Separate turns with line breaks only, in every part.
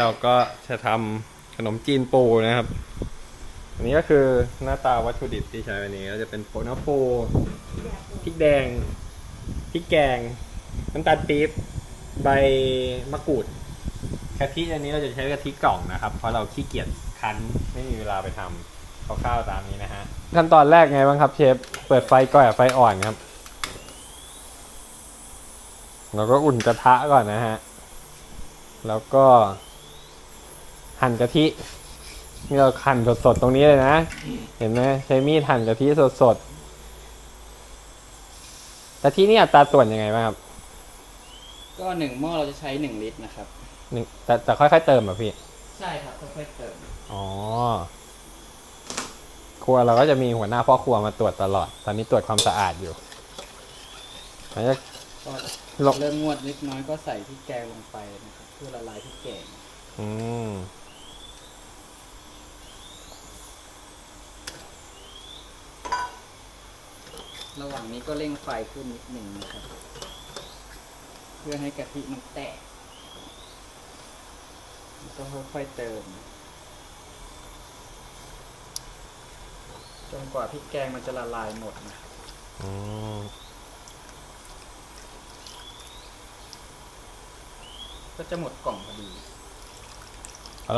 เราก็จะทำขนมจีนปูนะครับ อันนี้ก็คือหน้าตาวัตถุดิบที่ใช้วันนี้ก็จะเป็นโปน้ำปูพริกแดงพริกแกงน้ำตาลปี๊บใบมะกรูดกะทิอันนี้เราจะใช้กะทิกล่องนะครับ เพราะเราขี้เกียจคั้นไม่มีเวลาไปทำคร่าวๆตามนี้นะฮะขั้นตอนแรกไงบ้างครับเชฟเปิดไฟก่อนไฟอ่อนครับแล้วก็อุ่นกระทะก่อนนะฮะ แล้วก็ หั่นกะทินี่เราหั่นสดๆตรงนี้เลยนะ เห็นไหมใช้มีดหั่นกะทิสดๆกะทินี่อัตราส่วนยังไงบ้างครับ
ก็หนึ่งหม้อเราจะใช้หนึ่งลิตรนะครับ
หนึ่งแต่แต่ค่อยๆเติมอะพี่
ใช่ครับค่อยๆเติม
อ๋อ ครัวเราก็จะมีหัวหน้าพ่อครัวมาตรวจตลอด ตอนนี้ตรวจความสะอาดอยู่แล้วจะ
ก็
ลง
เริ่มงวดเล็กน้อยก็ใส่พริกแกงลงไปนะครับเพื่อละลายพริกแกง
อืม
ระหว่างนี้ก็เร่งไฟขึ้นนิดหนึ่งนะครับ เพื่อให้กะทิมันแตกแล้วก็ค่อยๆเติม จนกว่าพริกแกงมันจะละลายหมดนะ
อืม
ก็จะหมดกล่องพอดี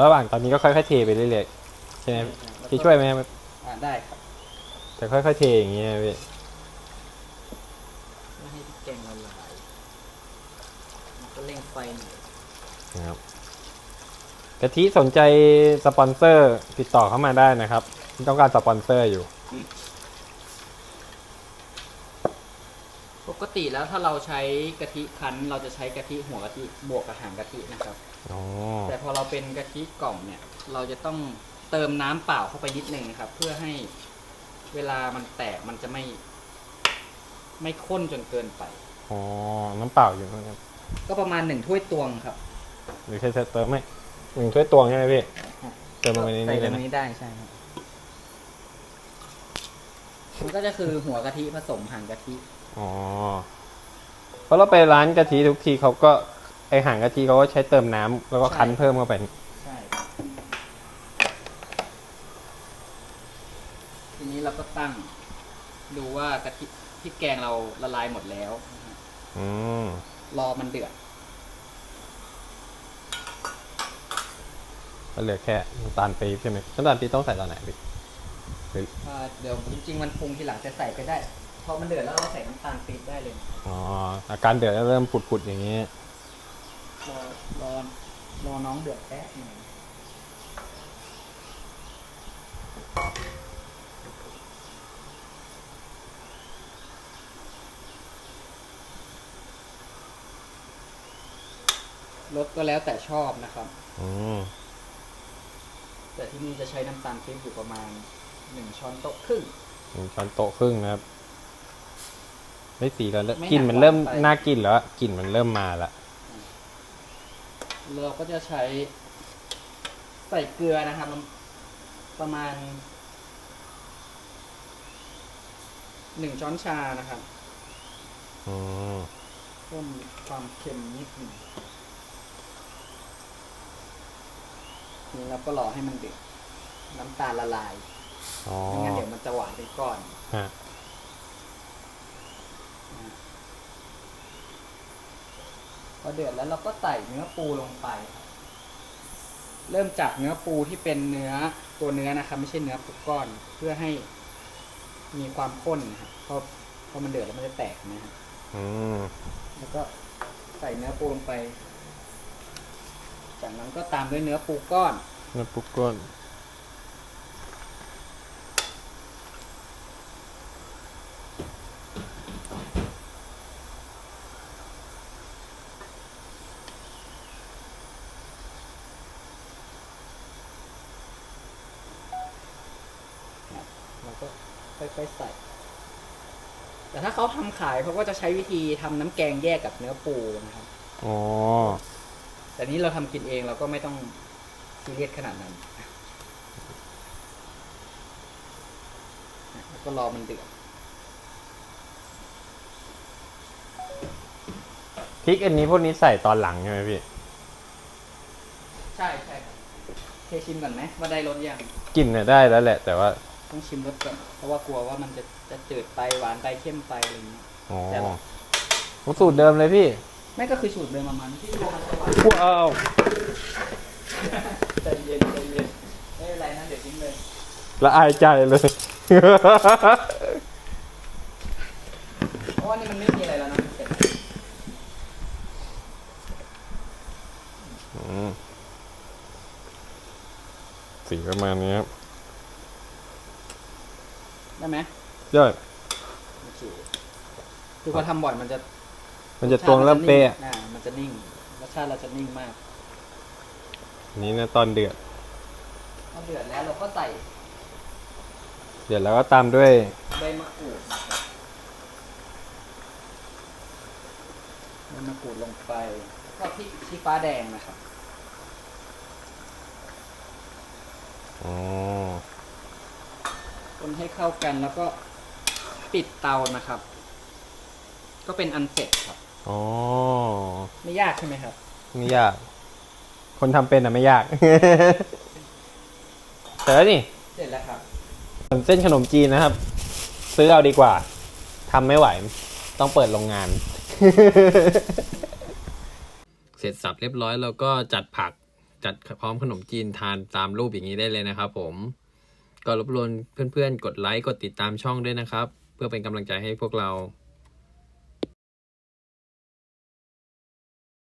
ระหว่างตอนนี้ก็ค่อยๆเทไปเรื่อยๆใช่ไหม
แล้วก็
พี่ช่วยไหมครับ
อ่าได้ครับ
แต่ค่อยๆเทอย่างเงี้ยพี่
เพื่อให้พริกแกงละลายแล้ว ก็เร่งไฟหน่อย
นะครับกะทิสนใจสปอนเซอร์ติดต่อเข้ามาได้นะครับที่ต้องการสปอนเซอร์อยู่
ปกติแล้วถ้าเราใช้กะทิคั้น เราจะใช้กะทิหัวกะทิบวกกับหางกะทินะครับ
อ๋อ
แต่พอเราเป็นกะทิกล่องเนี่ย เราจะต้องเติมน้ำเปล่าเข้าไปนิดนึงนะครับ เพื่อให้เวลามันแตกมันจะไม่ ไม่ข้นจนเกินไป
อ๋อ น้ำเปล่าอยู่นะครับ
ก็ประมาณหนึ่งถ้วยตวงครับ
หรือใช้เติมไหมหนึ่งถ้วยตวงใช่ไหมพี่เติมลงไปใน
ใส่
นี้
ต
เล
ร
ย
ง
นะ
นี้ได้ใช่ครับมันก็จะคือหัวกะทิผสมหางกะทิ
อ๋อเพราะเราไปร้านกะทิทุกทีเขาก็ไอห่างกะทิเขาก็ใช้เติมน้ำแล้วก็คั้นเพิ่มเข้าไป
ใช่ทีนี้เราก็ตั้ง ดูว่ากะทิพริกแกงเราละลายหมดแล้วนะฮะ
อืม
รอมันเดือด
ก็เหลือแค่น้ำตาลปี๊บใช่ไหมน้ำตาลปี๊บต้องใส่ตอนไหนพี่หรือ
อ่าเดี๋ยวจริงๆมันปรุงทีหลังจะใส่ไปได้พอมันเดือดแล้วเราใส่น้ำตาลปี๊บได้เลย
อ๋ออาการเดือดเริ่มผุดๆอย่างนี้
รอรอรอน้องเดือดแป๊บหนึง รสก็แล้วแต่ชอบนะครับ
อืม
แต่ที่นี่จะใช้น้ำตาลปี๊บอยู่ประมาณหนึ่งช้อนโต๊ะครึ่ง
หนึ่งช้อนโต๊ะครึ่งนะครับไม่สีแล้วเริ่ม
ไม่
กลิ่น
หนัก
มันเริ่ม
ไป
น่ากินแล้วอะกลิ่นมันเริ่มมาละ
เราก็จะใช้ใส่เกลือนะครับประมาณหนึ่งช้อนชานะครับ
อืม
เพิ่มความเค็มนิดหนึ่ง นี่เราก็รอให้มันเดือดน้ำตาลละลาย
อ๋อ
ไม่งั้นเดี๋ยวมันจะหวานเป็นก้อน
ฮะ
นะพอเดือดแล้วเราก็ใส่เนื้อปูลงไปครับเริ่มจากเนื้อปูที่เป็นเนื้อตัวเนื้อนะครับ ไม่ใช่เนื้อปูก้อนเพื่อให้มีความข้นนะครับพอพอมันเดือดแล้วมันจะแตกนะครับ
อืม
แล้วก็ใส่เนื้อปูลงไป จากนั้นก็ตามด้วยเนื้อปูก้อน
น้ำปุ๊กก้น
เราก็ค่อยๆใส่ แต่ถ้าเขาทำขายเขาก็จะใช้วิธีทำน้ำแกงแยกกับเนื้อปูนะครับ
อ๋อ
แต่นี้เราทำกินเองเราก็ไม่ต้องซีเรียสขนาดนั้นแล้วก็รอมันเดือด
พริกอันนี้พวกนี้ใส่ตอนหลังใช่ไหมพี่
ใช่ใช่ครับเทชิมก่อนไหมว่าได้รสยัง
กลิ่นเนี่ยได้แล้วแหละ แต่ว่า
ต้องชิมรสก่อนเพราะว่ากลัวว่ามันจะจะจืดไปหวานไปเข้มไปอะไรอย่างเงี้ย
อ๋อ
แต่ว่า
ผมสูตรเดิมเลยพี่
ไม่ก็คือสูตรเดิมประมาณที่โรงงานสวรรค์
ว้าว
ใจเย็นใจเย็นไม่เป็นไรนะเดี๋ยวทิ้งเลย
ละอายใจเลย
เพราะว่านี่มันไม่มีอะไรแล้วนะมันเสร็จ
อืมสีประมาณนี้ครับ
ได้ไหม
ยอด
โอเคคือพอทำบ่อยมันจะ
มันจะตวงเริ่มเป๊ะ
อ่ามันจะนิ่งรสชาติเราจะนิ่งมาก
อันนี้นะตอนเดือด
พอเดือดแล้วเราก็ใส่
เดือดแล้วก็ตามด้วย
ใบมะกรูดนะครับใบมะกรูดลงไปแล้วก็พริกชี้ฟ้าแดงนะครับ
อ๋อ
คนให้เข้ากันแล้วก็ปิดเตานะครับ ก็เป็นอันเสร็จครับ
อ๋อ
ไม่ยากใช่ไหมครับ
ไม่ยาก คนทำเป็นอะไม่ยากแต่แล้วนี่
เสร็จแล้วครับ
ส่วนเส้นขนมจีนนะครับ ซื้อเอาดีกว่าทำไม่ไหว ต้องเปิดโรงงาน เสร็จสับเรียบร้อยแล้วก็จัดผักจัดพร้อมขนมจีนทานตามรูปอย่างนี้ได้เลยนะครับผม ก็รบกวนเพื่อนๆ กดไลค์ กดติดตามช่องด้วยนะครับ เพื่อเป็นกำลังใจให้พวกเรา